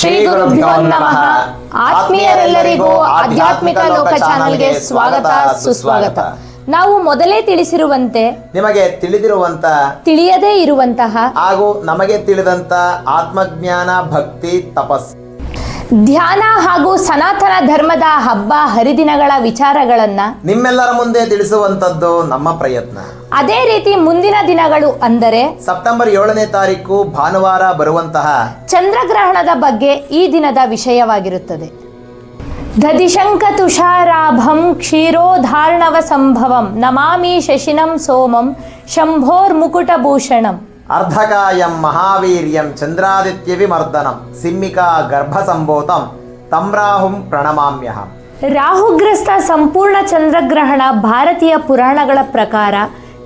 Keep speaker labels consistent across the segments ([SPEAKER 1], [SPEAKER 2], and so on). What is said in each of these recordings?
[SPEAKER 1] ಶ್ರೀ ಗುರುಭ್ಯೋ ನಮಃ. ಆತ್ಮೀಯರೆಲ್ಲರಿಗೂ ಆಧ್ಯಾತ್ಮಿಕ ಲೋಕ ಚಾನಲ್ಗೆ ಸ್ವಾಗತ ಸುಸ್ವಾಗತ. ನಾವು ಮೊದಲೇ ತಿಳಿಸಿರುವಂತೆ
[SPEAKER 2] ನಿಮಗೆ ತಿಳಿದಿರುವಂತ
[SPEAKER 1] ತಿಳಿಯದೇ ಇರುವಂತಹ
[SPEAKER 2] ಹಾಗೂ ನಮಗೆ ತಿಳಿದಂತ ಆತ್ಮಜ್ಞಾನ ಭಕ್ತಿ ತಪಸ್.
[SPEAKER 1] ಧ್ಯಾನ ಹಾಗೂ ಸನಾತನ ಧರ್ಮದ ಹಬ್ಬ ಹರಿದಿನಗಳ ವಿಚಾರಗಳನ್ನ
[SPEAKER 2] ನಿಮ್ಮೆಲ್ಲರ ಮುಂದೆ ತಿಳಿಸುವಂತದ್ದು ನಮ್ಮ ಪ್ರಯತ್ನ.
[SPEAKER 1] ಅದೇ ರೀತಿ ಮುಂದಿನ ದಿನಗಳು ಅಂದರೆ
[SPEAKER 2] ಸೆಪ್ಟೆಂಬರ್ ಏಳನೇ ತಾರೀಕು ಭಾನುವಾರ ಬರುವಂತಹ
[SPEAKER 1] ಚಂದ್ರಗ್ರಹಣದ ಬಗ್ಗೆ ಈ ದಿನದ ವಿಷಯವಾಗಿರುತ್ತದೆ. ದಧಿಶಂಕ ತುಷಾರಾಭಂ ಕ್ಷೀರೋಧಾರ್ಣವ ಸಂಭವಂ ನಮಾಮಿ ಶಶಿನಂ ಸೋಮಂ ಶಂಭೋರ್ ಮುಕುಟಭೂಷಣಂ.
[SPEAKER 2] ಅರ್ಧಕಾಯಂ ಮಹಾವೀರ್ಯಂ ಚಂದ್ರಾದಿತ್ಯ ವಿಮರ್ದನಂ ಸಿಮ್ಮಿಕಾ ಗರ್ಭ ಸಂಭೋತಂ ತಮ್ರಾಹುಂ ಪ್ರಣಮಾಮ್ಯಹಂ.
[SPEAKER 1] ರಾಹುಗ್ರಸ್ತ ಸಂಪೂರ್ಣ ಚಂದ್ರಗ್ರಹಣ ಭಾರತೀಯ ಪುರಾಣಗಳ ಪ್ರಕಾರ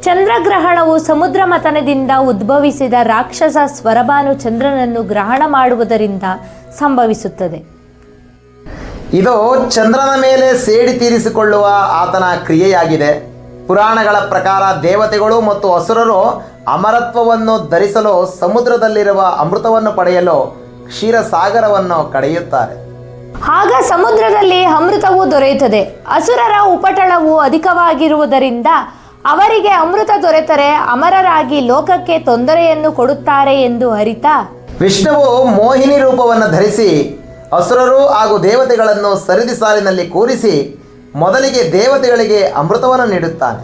[SPEAKER 1] ಚಂದ್ರಗ್ರಹಣವು ಸಮುದ್ರ ಮಥನದಿಂದ ಉದ್ಭವಿಸಿದ ರಾಕ್ಷಸ ಸ್ವರಭಾನು ಚಂದ್ರನನ್ನು ಗ್ರಹಣ ಮಾಡುವುದರಿಂದ ಸಂಭವಿಸುತ್ತದೆ.
[SPEAKER 2] ಇದು ಚಂದ್ರನ ಮೇಲೆ ಸೇಡಿ ತೀರಿಸಿಕೊಳ್ಳುವ ಆತನ ಕ್ರಿಯೆಯಾಗಿದೆ. ಪುರಾಣಗಳ ಪ್ರಕಾರ ದೇವತೆಗಳು ಮತ್ತು ಅಸುರರು ಅಮರತ್ವವನ್ನು ಧರಿಸಲು ಸಮುದ್ರದಲ್ಲಿರುವ ಅಮೃತವನ್ನು ಪಡೆಯಲು ಕ್ಷೀರಸಾಗರವನ್ನು ಕಡೆಯುತ್ತಾರೆ.
[SPEAKER 1] ಆಗ ಸಮುದ್ರದಲ್ಲಿ ಅಮೃತವು ದೊರೆಯುತ್ತದೆ. ಅಸುರರ ಉಪಟಳವು ಅಧಿಕವಾಗಿರುವುದರಿಂದ ಅವರಿಗೆ ಅಮೃತ ದೊರೆತರೆ ಅಮರರಾಗಿ ಲೋಕಕ್ಕೆ ತೊಂದರೆಯನ್ನು ಕೊಡುತ್ತಾರೆ ಎಂದು ಅರಿತ
[SPEAKER 2] ವಿಷ್ಣುವು ಮೋಹಿನಿ ರೂಪವನ್ನು ಧರಿಸಿ ಅಸುರರು ಹಾಗೂ ದೇವತೆಗಳನ್ನು ಸರಿದಿ ಸಾಲಿನಲ್ಲಿ ಕೂರಿಸಿ ಮೊದಲಿಗೆ ದೇವತೆಗಳಿಗೆ ಅಮೃತವನ್ನು ನೀಡುತ್ತಾನೆ.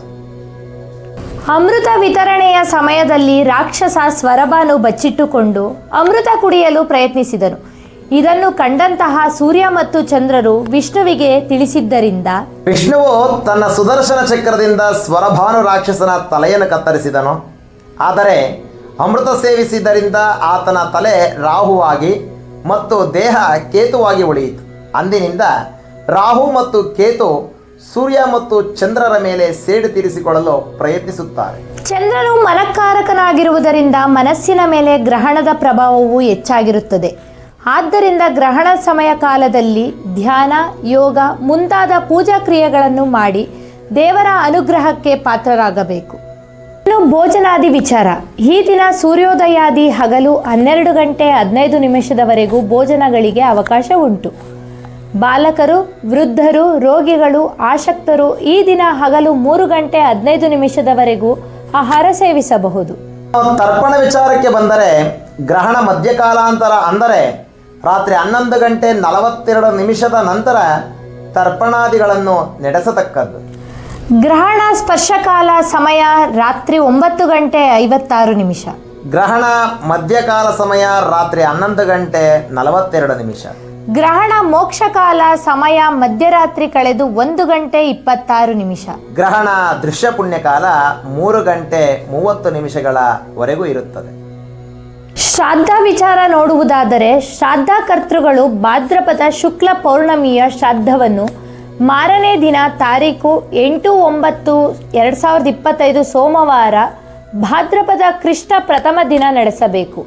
[SPEAKER 1] ಅಮೃತ ವಿತರಣೆಯ ಸಮಯದಲ್ಲಿ ರಾಕ್ಷಸ ಸ್ವರಬಾನು ಬಚ್ಚಿಟ್ಟುಕೊಂಡು ಅಮೃತ ಕುಡಿಯಲು ಪ್ರಯತ್ನಿಸಿದನು. ಇದನ್ನು ಕಂಡಂತಹ ಸೂರ್ಯ ಮತ್ತು ಚಂದ್ರರು ವಿಷ್ಣುವಿಗೆ ತಿಳಿಸಿದ್ದರಿಂದ
[SPEAKER 2] ವಿಷ್ಣುವು ತನ್ನ ಸುದರ್ಶನ ಚಕ್ರದಿಂದ ಸ್ವರಭಾನು ರಾಕ್ಷಸನ ತಲೆಯನ್ನು ಕತ್ತರಿಸಿದನು. ಆದರೆ ಅಮೃತ ಸೇವಿಸಿದ್ದರಿಂದ ಆತನ ತಲೆ ರಾಹುವಾಗಿ ಮತ್ತು ದೇಹ ಕೇತುವಾಗಿ ಉಳಿಯಿತು. ಅಂದಿನಿಂದ ರಾಹು ಮತ್ತು ಕೇತು ಸೂರ್ಯ ಮತ್ತು ಚಂದ್ರರ ಮೇಲೆ ಸೇಡು ತೀರಿಸಿಕೊಳ್ಳಲು ಪ್ರಯತ್ನಿಸುತ್ತಾರೆ.
[SPEAKER 1] ಚಂದ್ರನು ಮನಕಾರಕನಾಗಿರುವುದರಿಂದ ಮನಸ್ಸಿನ ಮೇಲೆ ಗ್ರಹಣದ ಪ್ರಭಾವವು ಹೆಚ್ಚಾಗಿರುತ್ತದೆ. ಆದ್ದರಿಂದ ಗ್ರಹಣ ಸಮಯ ಕಾಲದಲ್ಲಿ ಧ್ಯಾನ, ಯೋಗ ಮುಂತಾದ ಪೂಜಾ ಕ್ರಿಯೆಗಳನ್ನು ಮಾಡಿ ದೇವರ ಅನುಗ್ರಹಕ್ಕೆ ಪಾತ್ರರಾಗಬೇಕು. ಇನ್ನು ಭೋಜನಾದಿ ವಿಚಾರ. ಈ ದಿನ ಸೂರ್ಯೋದಯಾದಿ ಹಗಲು ಹನ್ನೆರಡು ಗಂಟೆ ಹದಿನೈದು ನಿಮಿಷದವರೆಗೂ ಭೋಜನಗಳಿಗೆ ಅವಕಾಶ ಉಂಟು. ಬಾಲಕರು, ವೃದ್ಧರು, ರೋಗಿಗಳು, ಆಸಕ್ತರು ಈ ದಿನ ಹಗಲು ಮೂರು ಗಂಟೆ ಹದಿನೈದು ನಿಮಿಷದವರೆಗೂ ಆಹಾರ ಸೇವಿಸಬಹುದು.
[SPEAKER 2] ತರ್ಪಣ ವಿಚಾರಕ್ಕೆ ಬಂದರೆ ಗ್ರಹಣ ಮಧ್ಯಕಾಲಾಂತರ ಅಂದರೆ ರಾತ್ರಿ ಹನ್ನೊಂದು ಗಂಟೆ ನಲವತ್ತೆರಡು ನಿಮಿಷದ ನಂತರ ತರ್ಪಣಾದಿಗಳನ್ನು ನಡೆಸತಕ್ಕದ್ದು.
[SPEAKER 1] ಗ್ರಹಣ ಸ್ಪರ್ಶಕಾಲ ಸಮಯ ರಾತ್ರಿ ಒಂಬತ್ತು ಗಂಟೆ ಐವತ್ತಾರು ನಿಮಿಷ.
[SPEAKER 2] ಗ್ರಹಣ ಮಧ್ಯಕಾಲ ಸಮಯ ರಾತ್ರಿ ಹನ್ನೊಂದು ಗಂಟೆ ನಲವತ್ತೆರಡು ನಿಮಿಷ.
[SPEAKER 1] ಗ್ರಹಣ ಮೋಕ್ಷಕಾಲ ಸಮಯ ಮಧ್ಯರಾತ್ರಿ ಕಳೆದು ಒಂದು ಗಂಟೆ ಇಪ್ಪತ್ತಾರು ನಿಮಿಷ.
[SPEAKER 2] ಗ್ರಹಣ ದೃಶ್ಯ ಪುಣ್ಯಕಾಲ ಮೂರು ಗಂಟೆ ಮೂವತ್ತು ನಿಮಿಷಗಳವರೆಗೂ ಇರುತ್ತದೆ.
[SPEAKER 1] ಶ್ರಾದ್ದ ವಿಚಾರ ನೋಡುವುದಾದರೆ ಶ್ರಾದ್ದ ಕರ್ತೃಗಳು ಭಾದ್ರಪದ ಶುಕ್ಲ ಪೌರ್ಣಮಿಯ ಶ್ರಾದ್ದವನ್ನು ಮಾರನೇ ದಿನ ತಾರೀಕು ಎಂಟು ಒಂಬತ್ತು ಎರಡು ಸಾವಿರದ ಇಪ್ಪತ್ತೈದು ಸೋಮವಾರ ಭಾದ್ರಪದ ಕೃಷ್ಣ ಪ್ರಥಮ ದಿನ ನಡೆಸಬೇಕು.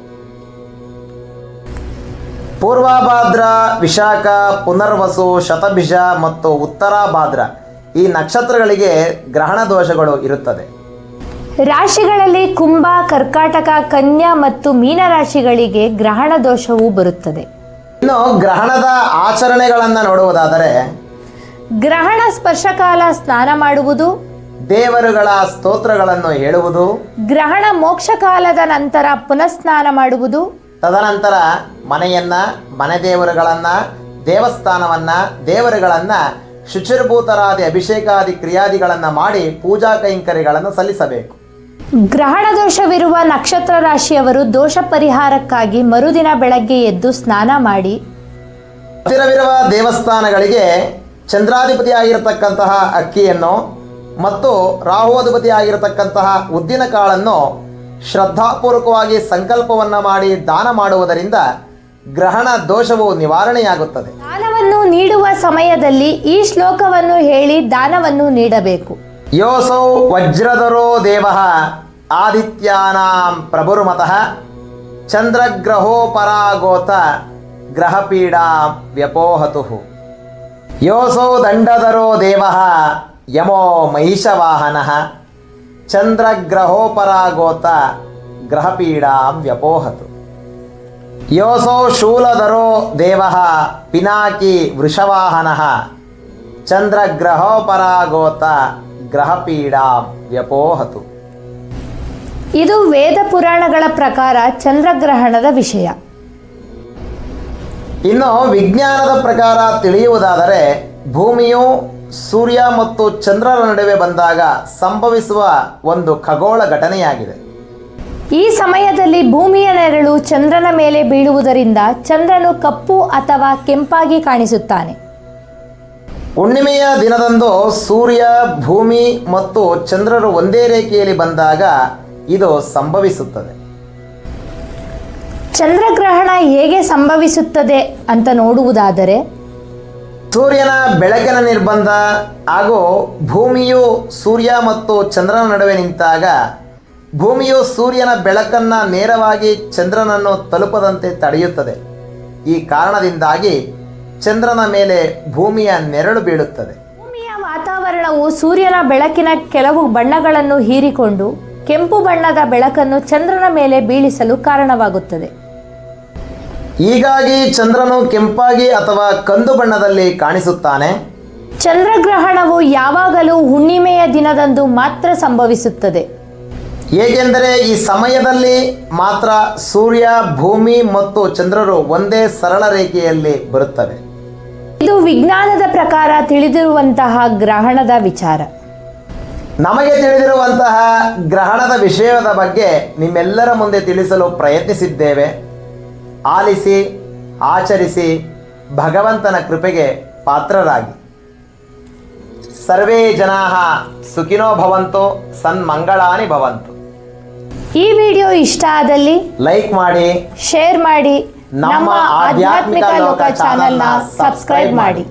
[SPEAKER 2] ಪೂರ್ವಭಾದ್ರ, ವಿಶಾಖ, ಪುನರ್ವಸು, ಶತಭಿಷ ಮತ್ತು ಉತ್ತರಾಭಾದ್ರ ಈ ನಕ್ಷತ್ರಗಳಿಗೆ ಗ್ರಹಣ ದೋಷಗಳು ಇರುತ್ತದೆ.
[SPEAKER 1] ರಾಶಿಗಳಲ್ಲಿ ಕುಂಭ ಕರ್ಕಾಟಕ ಕನ್ಯಾ ಮತ್ತು ಮೀನ ರಾಶಿಗಳಿಗೆ ಗ್ರಹಣ ದೋಷವು ಬರುತ್ತದೆ.
[SPEAKER 2] ಇನ್ನು ಗ್ರಹಣದ ಆಚರಣೆಗಳನ್ನು ನೋಡುವುದಾದರೆ
[SPEAKER 1] ಗ್ರಹಣ ಸ್ಪರ್ಶಕಾಲ ಸ್ನಾನ ಮಾಡುವುದು
[SPEAKER 2] ದೇವರುಗಳ ಸ್ತೋತ್ರಗಳನ್ನು ಹೇಳುವುದು
[SPEAKER 1] ಗ್ರಹಣ ಮೋಕ್ಷಕಾಲದ ನಂತರ ಪುನಃಸ್ನಾನ ಮಾಡುವುದು
[SPEAKER 2] ತದನಂತರ ಮನೆಯನ್ನ ಮನೆ ದೇವರುಗಳನ್ನ ದೇವಸ್ಥಾನವನ್ನ ದೇವರುಗಳನ್ನ ಶುಚಿರ್ಭೂತರಾದಿ ಅಭಿಷೇಕಾದಿ ಕ್ರಿಯಾದಿಗಳನ್ನು ಮಾಡಿ ಪೂಜಾ ಕೈಂಕರ್ಯಗಳನ್ನು ಸಲ್ಲಿಸಬೇಕು.
[SPEAKER 1] ಗ್ರಹಣ ದೋಷವಿರುವ ನಕ್ಷತ್ರ ರಾಶಿಯವರು ದೋಷ ಪರಿಹಾರಕ್ಕಾಗಿ ಮರುದಿನ ಬೆಳಗ್ಗೆ ಎದ್ದು ಸ್ನಾನ ಮಾಡಿ.
[SPEAKER 2] ಹತ್ತಿರವಿರುವ ದೇವಸ್ಥಾನಗಳಿಗೆ ಚಂದ್ರಾಧಿಪತಿಯಾಗಿರತಕ್ಕಂತಹ ಅಕ್ಕಿಯನ್ನು ಮತ್ತು ರಾಹು ಆಗಿರತಕ್ಕಂತಹ ಉದ್ದಿನ ಕಾಳನ್ನು ಶ್ರದ್ಧಾಪೂರ್ವಕವಾಗಿ ಸಂಕಲ್ಪವನ್ನು ಮಾಡಿ ದಾನ ಮಾಡುವುದರಿಂದ ಗ್ರಹಣ ದೋಷವು ನಿವಾರಣೆಯಾಗುತ್ತದೆ.
[SPEAKER 1] ದಾನವನ್ನು ನೀಡುವ ಸಮಯದಲ್ಲಿ ಈ ಶ್ಲೋಕವನ್ನು ಹೇಳಿ ದಾನವನ್ನು ನೀಡಬೇಕು.
[SPEAKER 2] ಯೋಸೌ ವಜ್ರಧರೋ ದೇವ. ಆದಿತ್ಯಾನಾಂ ಪ್ರಭುರ್ಮತಃ ಚಂದ್ರಗ್ರಹೋಪರಾಗೋತ ಗ್ರಹಪೀಡಾ ವ್ಯಪೋಹತು. ಯೋಸೌ ದಂಡಧರೋ ದೇವ ಯಮೋ ಮಹಿಷವಾಹನ ಚಂದ್ರಗ್ರಹೋಪರಾಗೋತ ಗ್ರಹಪೀಡಾ ವ್ಯಪೋಹತು. ಯೋಸೋ ಶೂಲಧರೋ ದೇವ ಪಿನಾಕಿ ವೃಷವಾಹನ ಚಂದ್ರಗ್ರಹೋಪರಾಗೋತ ಗ್ರಹಪೀಡಾ ವ್ಯಪೋಹತು.
[SPEAKER 1] ಇದು ವೇದ ಪುರಾಣಗಳ ಪ್ರಕಾರ ಚಂದ್ರಗ್ರಹಣದ ವಿಷಯ.
[SPEAKER 2] ಇನ್ನು ವಿಜ್ಞಾನದ ಪ್ರಕಾರ ತಿಳಿಯುವುದಾದರೆ ಭೂಮಿಯು ಸೂರ್ಯ ಮತ್ತು ಚಂದ್ರರ ನಡುವೆ ಬಂದಾಗ ಸಂಭವಿಸುವ ಒಂದು ಖಗೋಳ ಘಟನೆಯಾಗಿದೆ.
[SPEAKER 1] ಈ ಸಮಯದಲ್ಲಿ ಭೂಮಿಯ ನೆರಳು ಚಂದ್ರನ ಮೇಲೆ ಬೀಳುವುದರಿಂದ ಚಂದ್ರನು ಕಪ್ಪು ಅಥವಾ ಕೆಂಪಾಗಿ ಕಾಣಿಸುತ್ತಾನೆ.
[SPEAKER 2] ಹುಣ್ಣಿಮೆಯ ದಿನದಂದು ಸೂರ್ಯ ಭೂಮಿ ಮತ್ತು ಚಂದ್ರರು ಒಂದೇ ರೇಖೆಯಲ್ಲಿ ಬಂದಾಗ ಇದು ಸಂಭವಿಸುತ್ತದೆ.
[SPEAKER 1] ಚಂದ್ರಗ್ರಹಣ ಹೇಗೆ ಸಂಭವಿಸುತ್ತದೆ ಅಂತ ನೋಡುವುದಾದರೆ
[SPEAKER 2] ಸೂರ್ಯನ ಬೆಳಕಿನ ನಿರ್ಬಂಧ ಹಾಗೂ ಭೂಮಿಯು ಸೂರ್ಯ ಮತ್ತು ಚಂದ್ರನ ನಡುವೆ ನಿಂತಾಗ ಭೂಮಿಯು ಸೂರ್ಯನ ಬೆಳಕನ್ನು ನೇರವಾಗಿ ಚಂದ್ರನನ್ನು ತಲುಪದಂತೆ ತಡೆಯುತ್ತದೆ. ಈ ಕಾರಣದಿಂದಾಗಿ ಚಂದ್ರನ ಮೇಲೆ ಭೂಮಿಯ ನೆರಳು ಬೀಳುತ್ತದೆ.
[SPEAKER 1] ಭೂಮಿಯ ವಾತಾವರಣವು ಸೂರ್ಯನ ಬೆಳಕಿನ ಕೆಲವು ಬಣ್ಣಗಳನ್ನು ಹೀರಿಕೊಂಡು ಕೆಂಪು ಬಣ್ಣದ ಬೆಳಕನ್ನು ಚಂದ್ರನ ಮೇಲೆ ಬೀಳಿಸಲು ಕಾರಣವಾಗುತ್ತದೆ.
[SPEAKER 2] ಹೀಗಾಗಿ ಚಂದ್ರನು ಕೆಂಪಾಗಿ ಅಥವಾ ಕಂದು ಬಣ್ಣದಲ್ಲಿ ಕಾಣಿಸುತ್ತಾನೆ.
[SPEAKER 1] ಚಂದ್ರಗ್ರಹಣವು ಯಾವಾಗಲೂ ಹುಣ್ಣಿಮೆಯ ದಿನದಂದು ಮಾತ್ರ ಸಂಭವಿಸುತ್ತದೆ.
[SPEAKER 2] ಏಕೆಂದರೆ ಈ ಸಮಯದಲ್ಲಿ ಮಾತ್ರ ಸೂರ್ಯ ಭೂಮಿ ಮತ್ತು ಚಂದ್ರರು ಒಂದೇ ಸರಳ ರೇಖೆಯಲ್ಲಿ ಬರುತ್ತವೆ.
[SPEAKER 1] ಇದು ವಿಜ್ಞಾನದ ಪ್ರಕಾರ ತಿಳಿದಿರುವಂತಹ ಗ್ರಹಣದ ವಿಚಾರ.
[SPEAKER 2] ನಮಗೆ ತಿಳಿದಿರುವಂತಹ ಗ್ರಹಣದ ವಿಷಯದ ಬಗ್ಗೆ ನಿಮ್ಮೆಲ್ಲರ ಮುಂದೆ ತಿಳಿಸಲು ಪ್ರಯತ್ನಿಸಿದ್ದೇವೆ. ಆಲಿಸಿ ಆಚರಿಸಿ ಭಗವಂತನ ಕೃಪೆಗೆ ಪಾತ್ರರಾಗಿ. ಸರ್ವೇ ಜನಾ ಸುಖಿನೋ ಭವಂತು ಸನ್ಮಂಗಳಾನಿ ಭವಂತು.
[SPEAKER 1] ಈ ವಿಡಿಯೋ ಇಷ್ಟ ಆದಲ್ಲಿ
[SPEAKER 2] ಲೈಕ್ ಮಾಡಿ
[SPEAKER 1] ಶೇರ್ ಮಾಡಿ
[SPEAKER 2] ನಮ್ಮ ಆಧ್ಯಾತ್ಮಿಕ ಲೋಕ ಚಾನೆಲ್ನ
[SPEAKER 1] ಸಬ್ಸ್ಕ್ರೈಬ್ ಮಾಡಿ.